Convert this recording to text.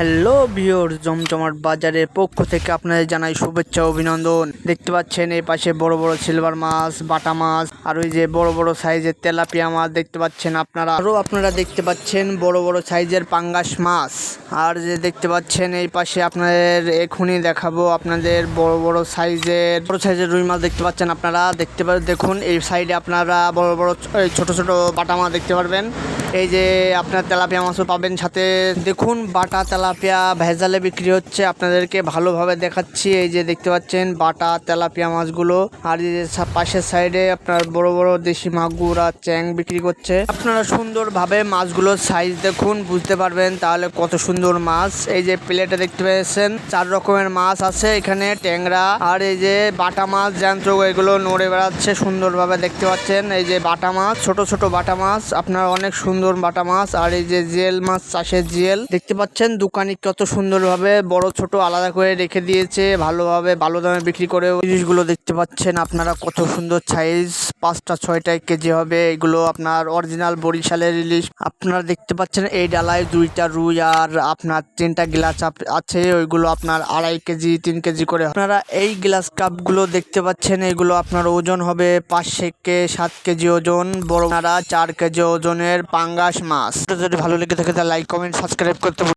Hello viewer জমজমাট বাজারের পক্ষ থেকে আপনাদের জানাই শুভেচ্ছা, অভিনন্দন। দেখতে পাচ্ছেন, এই পাশে বড় বড় সিলভার মাছ, বাটা মাছ, আর ওই যে বড় বড় সাইজের তেলাপিয়া মাছ দেখতে পাচ্ছেন আপনারা। আরও আপনারা দেখতে পাচ্ছেন বড় বড় সাইজের পাঙ্গাস মাছ। আর যে দেখতে পাচ্ছেন, এই পাশে আপনাদের এখনই দেখাবো আপনাদের বড় বড় সাইজের বড় সাইজের রুই মাছ দেখতে পাচ্ছেন আপনারা। দেখতে দেখুন, এই সাইডে আপনারা বড় বড় ছোট ছোট বাটা মাছ দেখতে পারবেন। এই যে আপনার তেলাপিয়া মাছও পাবেন সাথে, দেখুন বাটা তেলাপিয়া ভেজালে বিক্রি হচ্ছে আপনাদেরকে ভালোভাবে দেখাচ্ছি। এই যে দেখতে পাচ্ছেন বাটা তেলাপিয়া মাছগুলো। আর এই যে পাশের সাইডে আপনার বড় বড় দেশি মাগুর আর চ্যাং বিক্রি করছে। আপনারা সুন্দরভাবে মাছগুলোর সাইজ দেখুন, বুঝতে পারবেন তাহলে কত সুন্দর মাছ। এই যে প্লেটে দেখতে পেয়েছেন, চার রকমের মাছ আছে, এখানে ট্যাংরা, আর এই যে বাটা মাছ, জ্যান্ত এগুলো নড়ে বেড়াচ্ছে সুন্দরভাবে দেখতে পাচ্ছেন। এই যে বাটা মাছ, ছোট ছোট বাটা মাছ, আপনার অনেক সুন্দর বাটা মাছ আর এই যে জেল মাছ, চাষের জেল। দেখতে পাচ্ছেন দোকানি কত সুন্দরভাবে বড় ছোট আলাদা করে রেখে দিয়েছে, ভালোভাবে ভালো দামে বিক্রি করে জিনিসগুলো দেখতে পাচ্ছেন আপনারা কত সুন্দর সাইজ পাঁচটা, ছয়টা কেজি হবে। এগুলো আপনার অরিজিনাল বরিশালের ইলিশ আপনারা দেখতে পাচ্ছেন এই ডালায় দুইটা রুই আর আপনার তিনটা গ্লাস আছে। ওইগুলো আপনার আড়াই কেজি তিন কেজি করে আপনারা এই গ্লাস কাপগুলো দেখতে পাচ্ছেন, এগুলো আপনার ওজন হবে পাঁচ থেকে সাত কেজি ওজন। বড়, আপনারা চার কেজি ওজনের পাঙ্গাস মাছ। যদি ভালো লেগে থাকে তাহলে লাইক কমেন্ট সাবস্ক্রাইব করতে